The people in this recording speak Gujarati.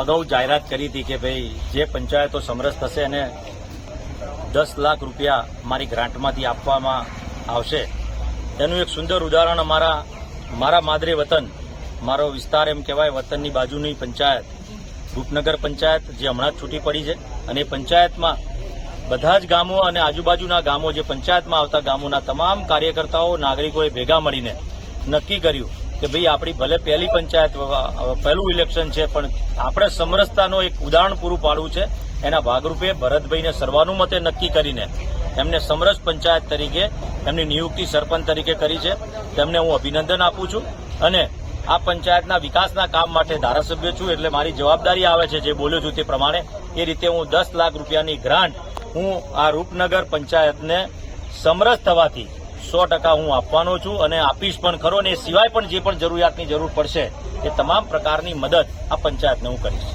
અગાઉ જાહેરાત કરી હતી કે ભાઈ, જે પંચાયતો સમરસ થશે એને દસ લાખ રૂપિયા મારી ગ્રાન્ટમાંથી આપવામાં આવશે. તેનું એક સુંદર ઉદાહરણ અમારા, મારા માદરે વતન, મારો વિસ્તાર એમ કહેવાય, વતનની બાજુની પંચાયત, રૂપનગર પંચાયત, જે હમણાં જ છૂટી પડી છે. અને એ પંચાયતમાં બધા જ ગામો અને આજુબાજુના ગામો, જે પંચાયતમાં આવતા ગામોના તમામ કાર્યકર્તાઓ, નાગરિકોએ ભેગા મળીને નક્કી કર્યું કે ભાઈ, આપણી ભલે પહેલી પંચાયત પહેલું ઇલેક્શન છે, પણ આપણે સમરસતાનો એક ઉદાહરણ પૂરું પાડવું છે. એના ભાગરૂપે ભરતભાઈને સર્વાનુમતે નક્કી કરીને એમને સમરસ પંચાયત તરીકે, એમની નિયુક્તિ સરપંચ તરીકે કરી છે. તેમને હું અભિનંદન આપું છું. અને આ પંચાયતના વિકાસના કામ માટે ધારાસભ્ય છું, એટલે મારી જવાબદારી આવે છે જે બોલ્યો છું તે પ્રમાણે. એ રીતે હું દસ લાખ રૂપિયાની ગ્રાન્ટ હું આ રૂપનગર પંચાયતને સમરસ થવાથી સો ટકા હું આપવાનો છું અને આપીશ પણ ખરો અને એ સિવાય પણ જે પણ જરૂરિયાતની જરૂર પડશે, એ તમામ પ્રકારની મદદ આ પંચાયતને હું કરીશ.